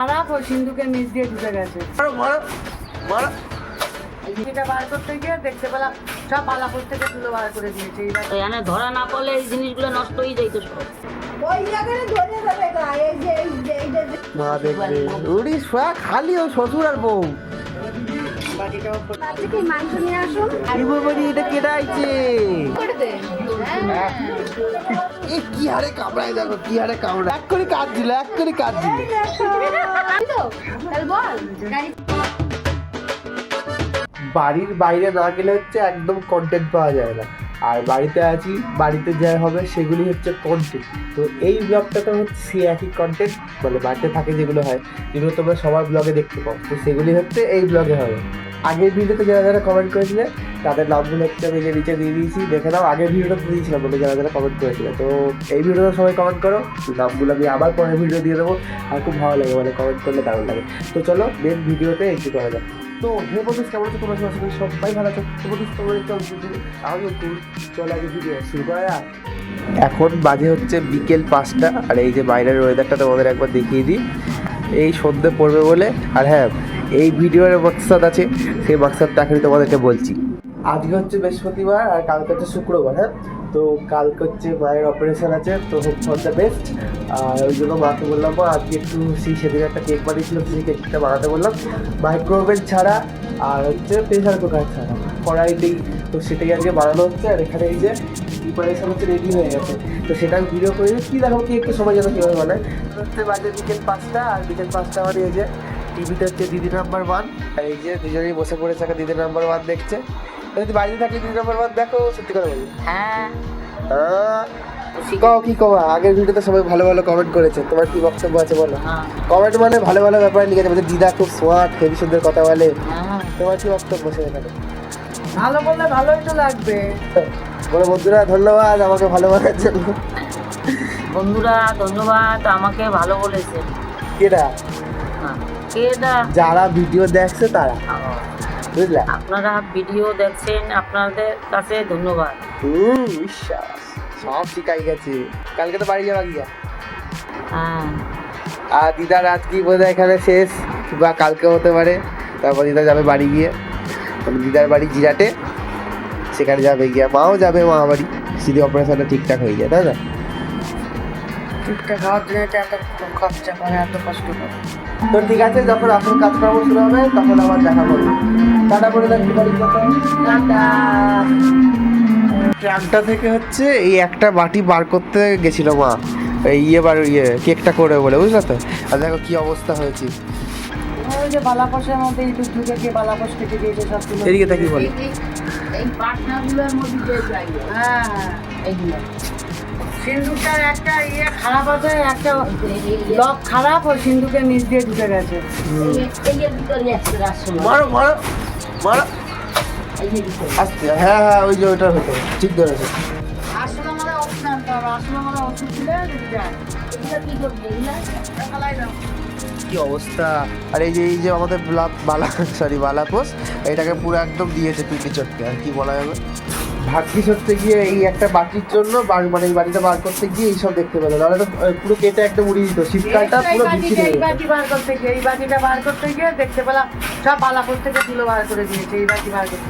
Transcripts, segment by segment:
খারাপ ওই সিন্ধুকে নিচ দিয়ে ঢুকে গেছে। এটা বার করতে গিয়ে দেখতে পেলাম সব বালাপুর থেকে তুলো বার করে দিয়েছে। এখানে ধরা না পড়লে এই জিনিসগুলো নষ্ট হয়ে যাইতো সব। খালি ও শ্বশুর আর বউ। বাটিটাও আজকে কি মাংস নিয়ে আসুন আরে বাবারি এটা কেটে আইছে? করে দে। এ কি হারে কামড়ায় দেখো কি হারে কামড়ায়। এক করে কাজ দিল এক করে কাজ দিল। বল বাড়ির বাইরে না গেলে হচ্ছে একদম কন্টেন্ট পাওয়া যায় না। আর বাড়িতে আছি বাড়িতে যা হবে সেগুলি হচ্ছে কন্টেন্ট তো এই ব্লগটা তো হচ্ছে একই কন্টেন্ট মানে বাড়িতে থাকে যেগুলো হয় যেগুলো তোমরা সবার ব্লগে দেখতে পাও। তো সেগুলি হচ্ছে এই ব্লগে হবে। আগের ভিডিওতে যারা যারা কমেন্ট করেছিলে তাদের নামগুলো হচ্ছে আমি যে নিচে দিয়ে দিয়েছি। দেখে নাও, আগের ভিডিওটা দিয়েছিলাম বলে যারা যারা কমেন্ট করেছিলে। তো এই ভিডিওটা সবাই কমেন্ট করো নামগুলো আমি আবার পরের ভিডিও দিয়ে দেবো। আর খুব ভালো লাগে মানে কমেন্ট করলে দারুণ লাগে। তো চলো মেন ভিডিওতে এন্ট্রি করা যাক। তো হে বন্ধু কেমন আছো তোমার? সবাই ভালো আছো। তো বন্ধু তোমার চল আমি চলে আগে ভিডিও। শুরু করা যাক। এখন বাজে হচ্ছে বিকেল পাঁচটা। আর এই যে বাইরের ওয়েদারটা তোমাদের একবার দেখিয়ে দিই। এই সন্ধে পড়বে বলে। আর হ্যাঁ এই ভিডিওর মাকসাদ আছে, সেই মাকসাদটা এখন তোমাদেরকে বলছি। আজকে হচ্ছে বৃহস্পতিবার আর কালকে হচ্ছে শুক্রবার হ্যাঁ? তো কালকে হচ্ছে মায়ের অপারেশন আছে, তো হোপ দ্য বেস্ট আর ওই জন্য মাকে বললাম আজকে একটু সেই সেদিন একটা কেক বানিয়েছিলাম, সেই কেকটা বানাতে বললাম। মাইক্রোওভেন ছাড়া আর হচ্ছে প্রেশার কুকার ছাড়া কড়াইতেই তো সেটাই আজকে বানানো হচ্ছে আর এখানে এই যে প্রিপারেশন হচ্ছে রেডি হয়ে গেছে। তো সেটা ভিডিও করে কী দেখো কি একটু সময় যেন কীভাবে বানায়। হচ্ছে বাজে বিকেল পাঁচটা আর বিকেল পাঁচটা মানে এই যে টিভিতে হচ্ছে দিদি নাম্বার ওয়ান আর এই যে দুজনেই বসে পড়েছে একটা দিদি নাম্বার ওয়ান দেখছে। যদি বাড়িতে থাকলে দিদি নাম্বার দেখো সত্যি কথা বলি হ্যাঁ। হ্যাঁ কও কি কও আগের ভিডিওতে সবাই ভালো ভালো কমেন্ট করেছে। তোমার কি বক্তব্য আছে বলো? হ্যাঁ। কমেন্ট মানে ভালো ভালো ব্যাপারে লিখেছে বলছে দিদা খুব স্মার্ট হেভি সুন্দর কথা বলে। হ্যাঁ। তোমার কি বক্তব্য সেখানে ভালো বললে ভালোই তো লাগবে। বলো বন্ধুরা ধন্যবাদ আমাকে ভালো বলার জন্য। বন্ধুরা ধন্যবাদ আমাকে ভালো বলেছে। কেটা হ্যাঁ কেডা? যারা ভিডিও দেখছে তারা। বুঝলা আপনারা ভিডিও দেখছেন আপনাদের কাছে ধন্যবাদ। হুম বিশ্বাস। সব শিখাই গেছে। কালকে তো বাড়ি যাওয়া গিয়া। হ্যাঁ। আর দিদার আজকে বোধ এখানে শেষ? বা কালকে হতে পারে। তারপর দিদা যাবে বাড়ি গিয়ে। দিদার বাড়ি জিরাটে। সেখানে যাবে গিয়া। মাও যাবে মা বাড়ি যদি অপারেশনটা ঠিকঠাক হয়ে যায় তাই না? ঠিকঠাক খাওয়ার জন্য এটা এত খরচা করে এত কষ্ট করে। তো ঠিক আছে যখন আসল কাজকর্ম শুরু হবে তখন আবার দেখা করব টাটা করে দেখতে পারি ট্রাকটা থেকে হচ্ছে এই একটা বাটি বার করতে গেছিল মা। এই ইয়ে বার ইয়ে কেকটা করে বলে বুঝলে তো? আর দেখো কি অবস্থা হয়েছে। ওই যে বালাপোষের মধ্যে ইউটিউব ঢুকে গিয়ে বালাপোষ কেটে দিয়েছে সব তুলে এদিকে তাকি বলে। এই পাটনাগুলোর মধ্যে যে যাই হ্যাঁ হ্যাঁ এইগুলো। একটা ইয়ে খারাপ আছে একটা লক খারাপ ওই নিচ দিয়ে ঢুকে গেছে। এই এর ভিতরে একটা রাস্তা মারো মারো মারো। আস্তে হ্যাঁ হ্যাঁ ওই যে হতো ঠিক ধরেছে। আসলে আমরা ওষুধ আনতে হবে আসলে আমরা ওষুধ দিলে যায়। কি করবে এগুলো সকালাই দাও কি অবস্থা? আর এই যে এই যে আমাদের ব্লা- বালা সরি বালাপোস এটাকে পুরো একদম দিয়েছে পিটি চটকে আর কি বলা যাবে? ভাগ্যিস হচ্ছে গিয়ে এই একটা বাটির জন্য মানে এই বাড়িটা বার করতে গিয়ে এইসব দেখতে পেল। নাহলে তো পুরো কেটে একদম উড়িয়ে দিত। শীতকালটা পুরো বিচ্ছিরি এই বাটি বার করতে গিয়ে এই বাটিটা বার করতে গিয়ে দেখতে পেলাম সব বালাপুর থেকে তুলো বার করে দিয়েছে এই বাটি বার করতে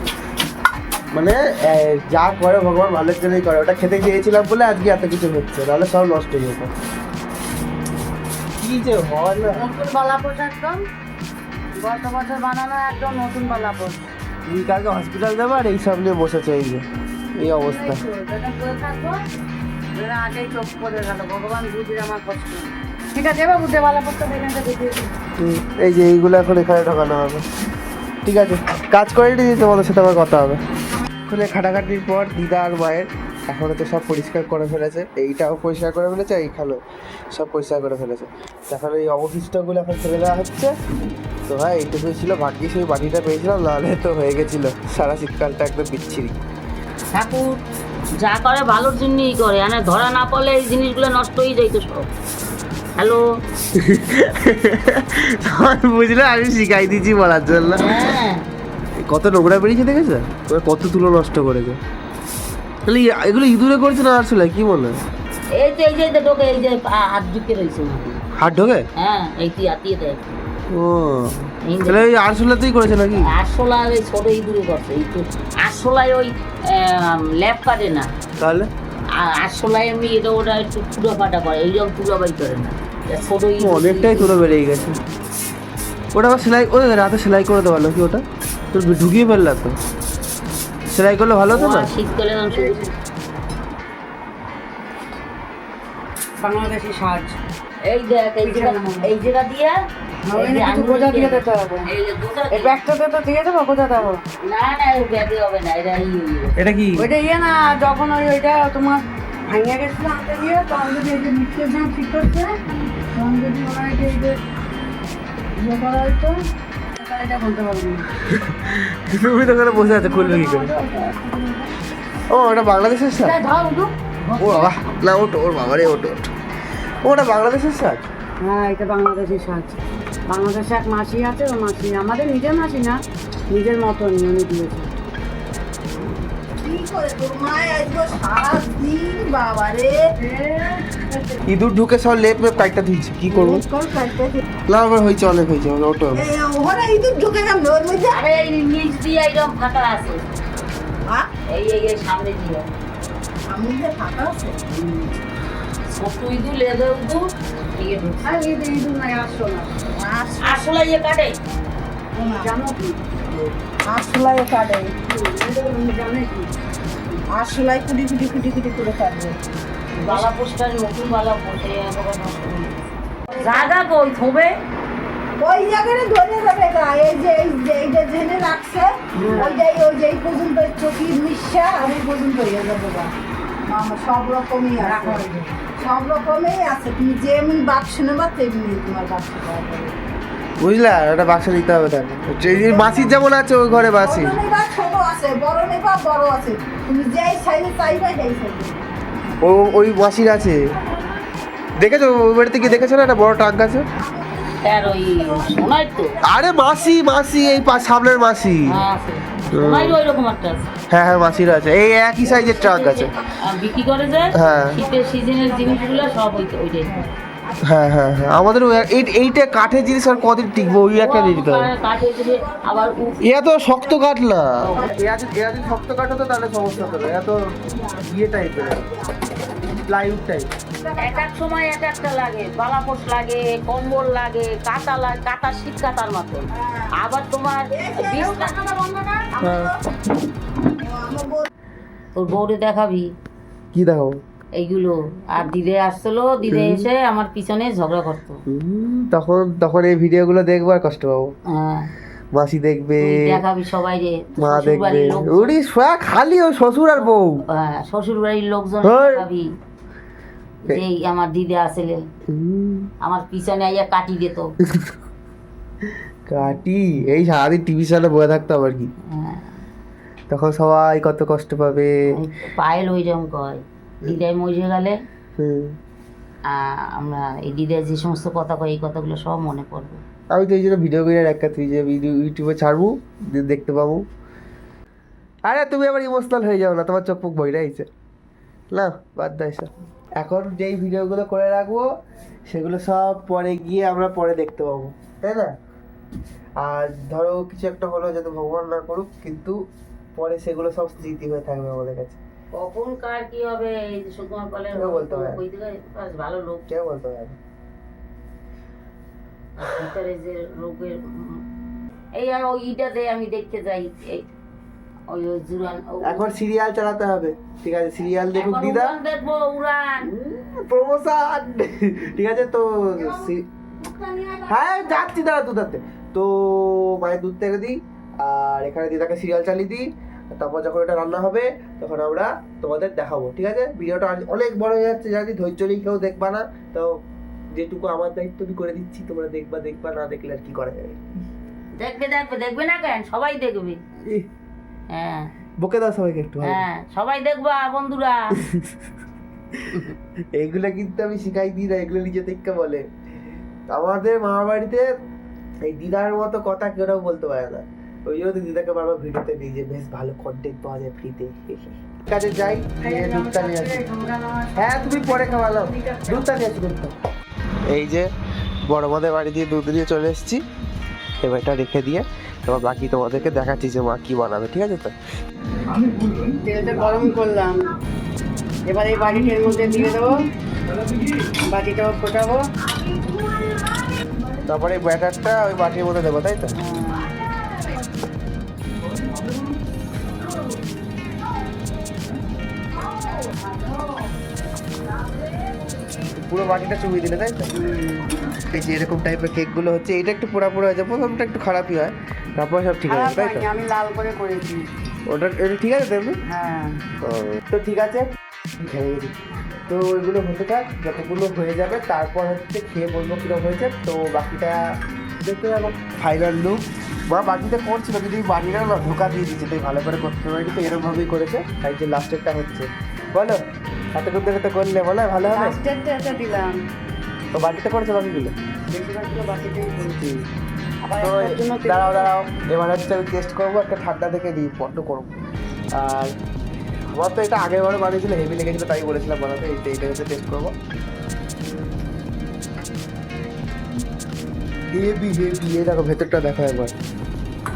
মানে যা করে ভগবান ভালোর জন্যই করে। ওটা খেতে চেয়েছিলাম বলে আজকে এত কিছু হচ্ছে নাহলে সব নষ্ট হয়ে যেত। কি যে হয় না নতুন বালাপোষ একদম গত বছর বানানো একদম নতুন বালাপোষ তুমি কালকে হসপিটাল যাব আর এইসব নিয়ে বসেছে এই যে এই অবস্থা। যেটা করে থাকব যেটা আগেই চোখ পড়ে গেল ভগবান বুঝি আমার কষ্ট ঠিক আছে দিই হুম, এই যে এইগুলো এখন এখানে ঢোকানো হবে। ঠিক আছে কাজ করে দিদি তোমাদের সাথে আমার কথা হবে। ওখানে খাটাখাটির পর দিদা আর মায়ের এখনও তো সব পরিষ্কার করে ফেলেছে। এইটাও পরিষ্কার করে ফেলেছে এইখানেও সব পরিষ্কার করে ফেলেছে। এখন এই অবশিষ্টগুলো এখন ফেলে দেওয়া হচ্ছে। তো ভাই এইটুকুই ছিল ভাগ্যিস ওই বাটিটা পেয়েছিলাম নাহলে তো হয়ে গেছিল। সারা শীতকালটা একদম বিচ্ছিরি। ঠাকুর যা করে ভালোর জন্যই করে মানে ধরা না পড়লে এই জিনিসগুলো নষ্ট হয়ে যাইতো সব। হ্যালো? বুঝলে আমি শিখাই দিয়েছি বলার জন্য। হ্যাঁ। কত নোংরা বেরিয়েছে দেখেছ? ওরা কত তুলো নষ্ট করেছে। তাহলে এগুলো ইঁদুরে করছে না আসলে? কি হয়? এই যে এই যে ঢোকে এই যে হাত ঢুকে রয়েছে। হাত ঢোকে? হ্যাঁ এই তুই আতিয়ে দেয়। ও। তাহলে ওই আরশোলাতেই করেছে নাকি? আরশোলা ওই ছোট ইঁদুরে করছে একটু আরশোলায় ওই ল্যাপ কাটে না। তাহলে? আর আরশোলায় এমনি এটা ওটা একটু ফুটো ফাটা করে এইরকম ফুটো বাই করে না। ছোট ইঁদুর- অনেকটাই তুলো বেরিয়ে গেছে। ওটা আবার সেলাই ওই রাতে সেলাই করে দেওয়া কি ওটা? তোর ঢুকিয়ে ফেললা তো। সেলাই করলে ভালো হতো না? শীতকালে বাংলাদেশি সাজ। এই দেখ এই জায়গা এই জায়গা দিয়ে এটা কি? ওইটা ইয়ে না যখন ওই ওইটা তোমার ভাঙিয়ে গেছিল আনতে গিয়ে তখন যদি এই যে মিক্সের যখন ঠিক করছে তখন যদি মনে হয় এই যে ইয়ে করা হতো এটা বলতে পারব তুমি তো ওখানে বসে আছে খুলবে কি করে? ও ওটা বাংলাদেশের এটা ও বাবা না ওটো ওর বাবা রে ওটো ওটো ওটা বাংলাদেশের সাজ হ্যাঁ এটা বাংলাদেশি সাজ বাংলাদেশে এক মাসি আছে ও মাসি আমাদের নিজের মাসি না নিজের মতনই উনি দিয়েছে ইঁদুর ঢুকে সব লেপ মেপ কাইটা দিয়েছে কি করব। না আমার হয়েছে অনেক হয়েছে আমার ওটো ওখানে ইঁদুর ঢুকে গেল ওর মধ্যে আরে এই নিচ দিয়ে একদম ফাঁকা আছে। হ্যাঁ? এই এই সামনে দিয়ে ফাঁকা আছে? ছোট ইঁদুর লেদে ইঁদুর। আসলে ইয়ে কাটে? জানো কি আশলাই কাটে। এটা তুমি জানে কি আশলাই কুটি কুটি কুটি কুটি করে কাটবে। বালা পোস্টার নতুন বালা পোস্টে জায়গা কই? থবে ওই জায়গায় ধরে যাবে গা। এই যে এই যে এইটা জেনে রাখছে ওই যে ওই যে এই পর্যন্ত চকির মিশা আর এই পর্যন্ত হয়ে যাবে গা। সব রকমই আছে। সব রকমই আছে। তুমি যেমন বাক্স নেবা তেমনি তোমার বাক্স বুঝলা? ওটা বাক্স দিতে হবে তাহলে। মাসির যেমন আছে ওই ঘরে বাসি ছোট আছে। বড় নেবা বড় আছে। তুমি যেই সাইজে চাইবে সেই সাইজে ও ওই মাসির আছে। দেখেছ? ওই বাড়িতে গিয়ে দেখেছ না? একটা বড় ট্রাঙ্ক আছে? আরে মাসি মাসি এই পা- সামনের মাসি। হ্যাঁ ওই রকম একটা আছে। হ্যাঁ হ্যাঁ মাসির আছে। এই একই সাইজের ট্রাঙ্ক আছে। আর বিক্রি করে যায় হ্যাঁ। শীতের সিজনের জিনিসগুলো সব ওই ওইটাই হ্যাঁ হ্যাঁ হ্যাঁ। আমাদের ওই- এই- এইটা কাঠের জিনিস আর কদিন টিকবো? ওই একটা হবে আবার এরা তো শক্ত কাঠ না। এরা যদি শক্ত কাঠ হতো তাহলে সমস্যা হতো এরা তো ইয়ে টাইপের প্লাইউড টাইপ এক এক সময় এক একটা লাগে বালাপোষ লাগে কম্বল লাগে কাঁটা লাগে কাঁটা শীত কাঁটার মতন আবার তোমার হ্যাঁ তোর বউরে দেখাবি? কি দেখো এইগুলো। আর দিদে আসছিল দিদে এসে আমার পিছনে ঝগড়া করতো। তখন তখন এই ভিডিওগুলো দেখব আর কষ্ট পাবো। হ্যাঁ। মাসি দেখবে দেখাবি সবাই রে মা দেখবে। উড়ি সোয়া খালি ওই শ্বশুর আর বউ। হ্যাঁ, শ্বশুর বাড়ির লোকজন হেই। দেখাবি। যে আমার দিদে আসলে আমার পিছনে আইয়া কাটি দিত। কাটি? এই সারাদিন টিভি সামনে বয়ে থাকতো আবার কি? হ্যাঁ, তখন সবাই কত কষ্ট পাবে। পায়েল ওই রকম কয়। দিদাই মজে গেলে আমরা এই দিদার যে সমস্ত কথা কয় এই কথাগুলো সব মনে পড়বে। আমি তো এই জন্য ভিডিও করে রাখা তুই যে ভিডিও ইউটিউবে ছাড়বো দেখতে পাবো। আরে তুমি আবার ইমোশনাল হয়ে যাও না তোমার চোখ মুখ বইরা আইছে। না বাদ দাও এসব এখন যেই ভিডিওগুলো করে রাখব সেগুলো সব পরে গিয়ে আমরা পরে দেখতে পাবো তাই না? আর ধরো কিছু একটা হলো যাতে ভগবান না করুক কিন্তু পরে সেগুলো সব স্মৃতি হয়ে থাকবে আমাদের কাছে। কখন কার কি হবে? এই সুকুমার পালের বলতে দিকে ভালো লোক। কেউ বলতে। আর ভিতরে যে রোগের এই আর ওই ইটাতে আমি দেখতে যাই ওই ওই জুরান এখন সিরিয়াল চালাতে হবে। ঠিক আছে সিরিয়াল দেখুক দিদা। উড়ান দেখব উড়ান। প্রমোশন। ঠিক আছে তো হ্যাঁ যাচ্ছি দাঁড়া দুধাতে। তো মায়ের দুধ থেকে দিই আর এখানে দিদাকে সিরিয়াল চালিয়ে দিই। তারপর যখন এটা রান্না হবে তখন আমরা তোমাদের দেখাবো ঠিক আছে? ভিডিওটা অনেক বড় হয়ে যাচ্ছে জানি ধৈর্য নেই কেউ দেখবা না। তো যেটুকু আমার দায়িত্ব আমি করে দিচ্ছি তোমরা দেখবা দেখবা না দেখলে আর কি করা যাবে? দেখবে দেখবে দেখবে না কেন? সবাই দেখবে। হ্যাঁ। বকে দাও সবাইকে একটু হ্যাঁ সবাই দেখবা বন্ধুরা। এইগুলো কিন্তু আমি শিখাই দিই না এগুলো নিজে থেকে বলে। আমাদের মামা বাড়িতে এই দিদার মতো কথা কেউ বলতে পারে না। ওই জন্য তো দিদাকে বারবার ভিডিওতে নিই যে বেশ ভালো কন্টেন্ট পাওয়া যায় ফ্রিতে কাজে যাই দুধটা নিয়ে আসি। হ্যাঁ তুমি পরে খাওয়ালাম দুধটা নিয়ে আসি দুধটা। এই যে বড় মাদের বাড়ি দিয়ে দুধ দিয়ে চলে এসেছি। এবার এটা রেখে দিয়ে এবার বাকি তোমাদেরকে দেখাচ্ছি যে মা কি বানাবে ঠিক আছে তো? তেলটা গরম করলাম। এবার এই বাটিটার মধ্যে দিয়ে দেবো। বাটিটাও ফোটাবো। তারপরে ব্যাটারটা ওই বাটির মধ্যে দেবো তাই তো? পুরো বাটিটা চুবিয়ে দিলে তাই তো? এই যে এরকম টাইপের কেকগুলো হচ্ছে এটা একটু পোড়া পোড়া হয়েছে প্রথমটা একটু খারাপই হয়। তারপর সব ঠিক আছে তাই তো? আমি লাল করে করেছি। ওটা এটা ঠিক আছে তেমনি? হ্যাঁ। তো ঠিক আছে। তো ওইগুলো হতে থাক যতগুলো হয়ে যাবে তারপর হচ্ছে খেয়ে বলব কীরকম হয়েছে। তো বাকিটা দেখতে যাব। ফাইনাল লুক বা বাকিটা করছিল কিন্তু বাড়িটা না ধোকা দিয়ে দিচ্ছে তাই ভালো করে করতে পারিনি তো এরকমভাবেই করেছে তাই যে লাস্টেরটা হচ্ছে। বলো। এতক্ষণ ধরে তো করলে বলো ভালো হবে? লাস্টেরটা দিলাম। তো বাকিটা করেছে বাকিগুলো? দাঁড়াও দাঁড়াও এবার হচ্ছে আমি টেস্ট করব একটা ঠান্ডা দেখে দিই বড্ড করব। আর আমার তো এটা আগের বারে বানিয়েছিল হেভি লেগেছিল তাই বলেছিলাম বানাতে এইটা এইটা হচ্ছে টেস্ট করব। হেভি হেভি এই দেখো ভেতরটা দেখো একবার।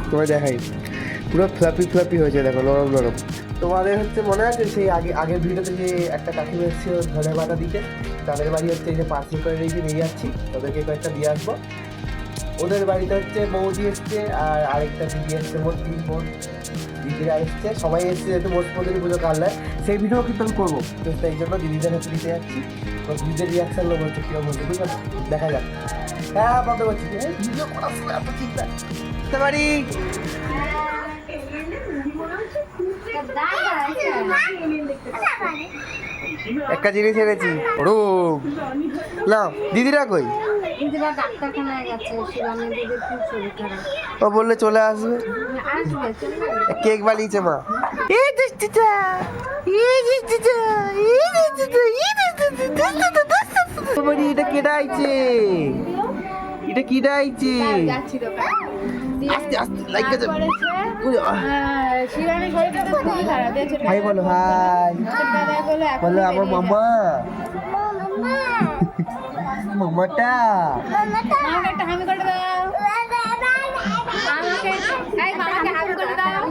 তোমায় দেখাই। পুরো ফ্লাপি ফ্লাপি হয়েছে দেখো নরম নরম। তোমাদের হচ্ছে মনে আছে সেই আগে, আগের ভিডিওতে যে একটা কাকিমা এসেছিল ধনে বাটা দিতে, তাদের বাড়ি হচ্ছে এই যে পার্সেল করে রেখে নিয়ে যাচ্ছি তাদেরকে কয়েকটা দিয়ে আসব। ওদের বাড়িতে হচ্ছে বৌদি এসছে, আর আরেকটা দিদি এসছে, মোট তিন বোন। দিদিরা এসছে, সবাই এসছে যেহেতু মোট পদ্ধতি পুজো কালনায় সেই ভিডিও কিন্তু আমি করব। তো সেই জন্য দিদিদের হচ্ছে দিতে যাচ্ছি। তো দিদিদের রিয়াকশন লোক হচ্ছে কেউ বলছে আছে দেখা যাক। হ্যাঁ বন্ধ করছি ভিডিও করার সময় এত চিন্তা। পারি একটা জিনিস এনেছি। রুম না দিদিরা কই? ও বললে চলে আসবে? কেক বানিয়েছে মা। এটা কেডা আইছে এটা কিডা আইছে যাচ্ছি দোকান। আস্তে আস্তে লাইক শিবানী শরীরটা তো খুবই খারাপ হাই বলো হাই বলে আমার মামা মামাটা মামাকে একটা হামি করে দাও। মামাকে এই মামাকে হামি করে দাও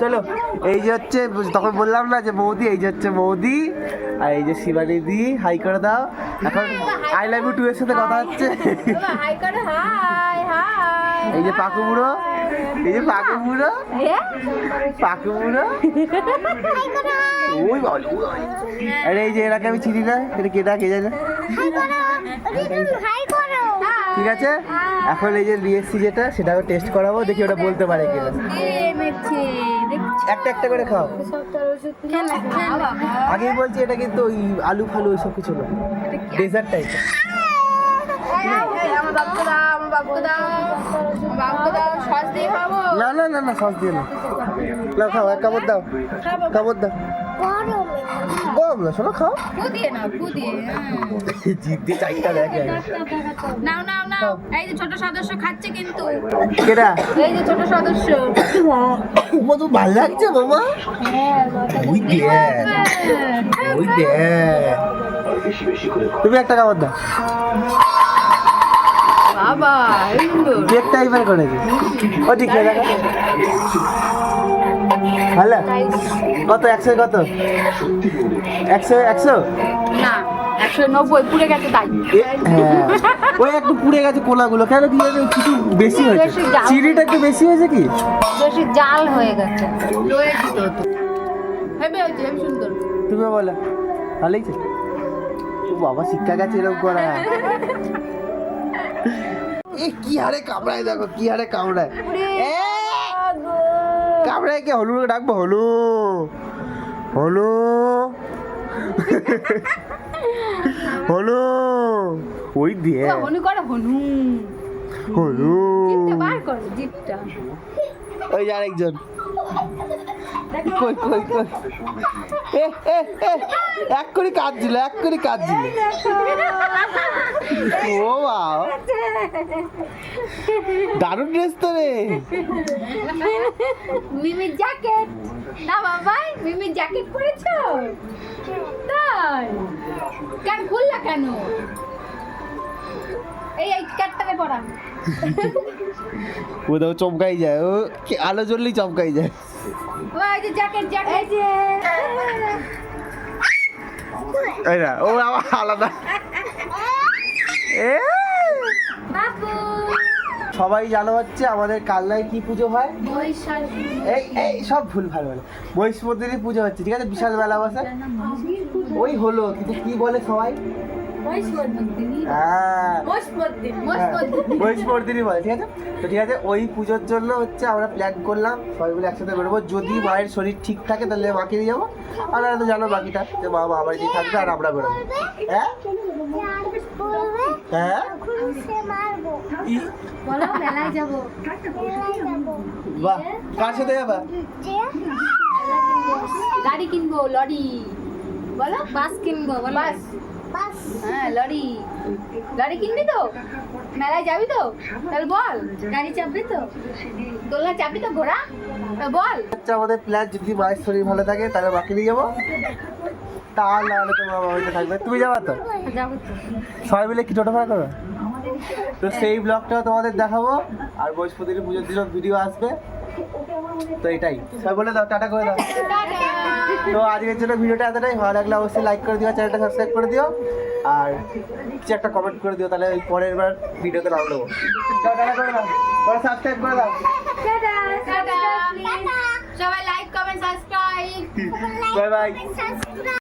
চলো, এই যে হচ্ছে, তখন বললাম না যে বৌদি, এই যে হচ্ছে বৌদি, আর এই যে শিবানী দি হাই করে দাও। এখন আই লাভ ইউ টু এর সাথে কথা হচ্ছে। এই যে পাকু বুড়ো, এই যে পাকু বুড়ো। পাকু বুড়ো। ওই বাবা। আরে এই যে এরাকে আমি চিনি না এটা কে জানে? ঠিক আছে? এখন এই যে এসছি যেটা সেটা আমি টেস্ট করাবো, দেখি ওটা বলতে পারে কিনা। একটা একটা করে খাও। আগেই বলছি এটা কিন্তু ওই আলু ফালু ওইসব কিছু না। ডেজার্ট টাইপ না না না না সস দিয়ে না। না খাও, এক কামড় দাও। কামড় দাও। না শোনো খাও। ফু দিয়ে না ফু দিয়ে। চাইটা দেখে নাও নাও নাও। এই যে ছোট সদস্য খাচ্ছে কিন্তু। কেটা এই যে ছোট সদস্য। তোমার তো ভালো লাগছে মামা ওই দেখ ওই দেখ তুমি একটা কামড় দাও। বাবা কেক টাইপের করেছে ও ঠিক আছে ভালো কত? একশো কত? একশো একশো? না একশো নব্বই পুড়ে গেছে তাই। হ্যাঁ। ওই একটু পুড়ে গেছে কোলাগুলো। কেন কি জানি কিছু বেশি হয়েছে। চিনিটা একটু বেশি হয়েছে কি? বেশি জাল হয়ে গেছে। তুমি বলো। ভালো লাগছে ও বাবা শিক্ষা গেছে এরকম করা। এ কি হারে কামড়ায় দেখো কি হারে কামড়ায়। এ, একে কে হলু ডাকবো হলু হলু। হলু। ওই দিয়ে। হনু করে হনু। হলু। বার করো জিপটা। ওই আরেকজন। কই কই কই? এক করে কাজ দিল এক করে কাজ দিল ও বাবা দারুণ ড্রেস তো রে। মিমির জ্যাকেট। না মিমির জ্যাকেট পরেছো? তাই। কেন খুললা কেন? এই এই ক্যাটটারে পরা। ও দেখো চমকাই যায়। ও কি আলো জ্বললেই চমকাই যায়। ওই যে জ্যাকেট জ্যাকেট। এই যে। এই না ও আলাদা। এ। বাবু। সবাই জানো হচ্ছে আমাদের কালনায় কি পুজো হয়? এই এই সব ভুল ভালো ভালো মহিষমন্দিরের পুজো হচ্ছে ঠিক আছে? বিশাল মেলা বসে। ওই হলো কিন্তু কি বলে সবাই? হ্যাঁ। হ্যাঁ, মহিষমর্দিনী বলে ঠিক আছে? তো ঠিক আছে ওই পুজোর জন্য হচ্ছে আমরা প্ল্যান করলাম সবাই মিলে একসাথে বেরোবো। যদি মায়ের শরীর ঠিক থাকে তাহলে মাকে নিয়ে যাব। আর নাহলে তো জানো বাকিটা যে মা মা বাড়িতেই থাকবে আর আমরা বেরোবো। হ্যাঁ? হ্যাঁ? বলো মেলায় যাব। বাহ কার সাথে যাবা? গাড়ি কিনবো লরি। বলো বাস কিনবো বাস। হ্যাঁ লরি। গাড়ি কিনবি তো? মেলায় যাবি তো? তাহলে বল গাড়ি চাপবি তো? দোলনা চাপবি তো ঘোড়া? তা বল। হচ্ছে আমাদের প্ল্যান যদি মায়ের শরীর ভালো থাকে তাহলে মাকে নিয়ে যাব। তার নাহলে তো মা বাড়িতে থাকবে। তুমি যাবা তো? যাব তো। সবাই মিলে কি টোটো ভাড়া করবে? তো সেই ব্লগটাও তোমাদের দেখাবো। আর বৃহস্পতির পুজোর দিনও ভিডিও আসবে। তো এটাই। সবাই বলে দাও টাটা করে দাও। তো আজকের জন্য ভিডিওটা এতটাই। ভালো লাগলে অবশ্যই লাইক করে দিও চ্যানেলটা সাবস্ক্রাইব করে দিও। আর কিছু একটা কমেন্ট করে দিও তাহলে ওই পরের বার ভিডিওতে নাম দেবো। সাবস্ক্রাইব করে দাও। সবাই like comment subscribe bye bye